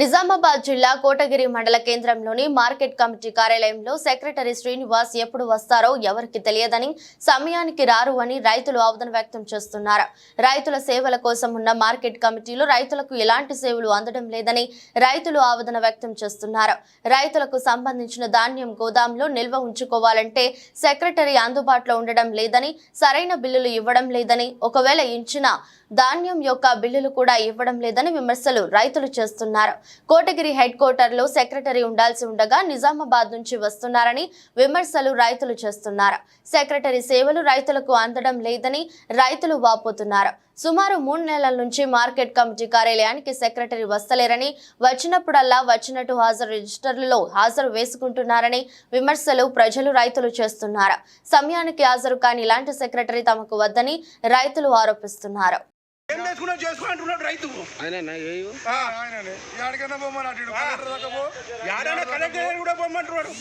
నిజామాబాద్ జిల్లా కోటగిరి మండల కేంద్రంలోని మార్కెట్ కమిటీ కార్యాలయంలో సెక్రటరీ శ్రీనివాస్ ఎప్పుడు వస్తారో ఎవరికి తెలియదని సమయానికి రారు అని రైతులు ఆవేదన వ్యక్తం చేస్తున్నారు. రైతుల సేవల కోసం ఉన్న మార్కెట్ కమిటీలో రైతులకు ఎలాంటి సేవలు అందడం లేదని రైతులు ఆవేదన వ్యక్తం చేస్తున్నారు. రైతులకు సంబంధించిన ధాన్యం గోదాంలో నిల్వ ఉంచుకోవాలంటే సెక్రటరీ అందుబాటులో ఉండడం లేదని సరైన బిల్లులు ఇవ్వడం లేదని ఒకవేళ ఇచ్చినా ధాన్యం యొక్క బిల్లులు కూడా ఇవ్వడం లేదని విమర్శలు రైతులు చేస్తున్నారు. కోటగిరి హెడ్ క్వార్టర్లో సెక్రటరీ ఉండాల్సి ఉండగా నిజామాబాద్ నుంచి వస్తున్నారని విమర్శలు రైతులు చేస్తున్నారు. సెక్రటరీ సేవలు రైతులకు అందడం లేదని రైతులు వాపోతున్నారు. సుమారు మూడు నెలల నుంచి మార్కెట్ కమిటీ కార్యాలయానికి సెక్రటరీ వస్తలేరని వచ్చినప్పుడల్లా వచ్చినట్టు హాజరు రిజిస్టర్లలో హాజరు వేసుకుంటున్నారని విమర్శలు ప్రజలు రైతులు చేస్తున్నారు. సమయానికి హాజరు కాని ఇలాంటి సెక్రటరీ తమకు వద్దని రైతులు ఆరోపిస్తున్నారు. ఏం చేసుకున్నావు? చేసుకో అంటున్నాడు రైతు. ఆయన ఏయో ఆయననే. ఎక్కడికైనా పోమని అటు ఇటు కలెక్టర్ కూడా పొమ్మంటున్నాడు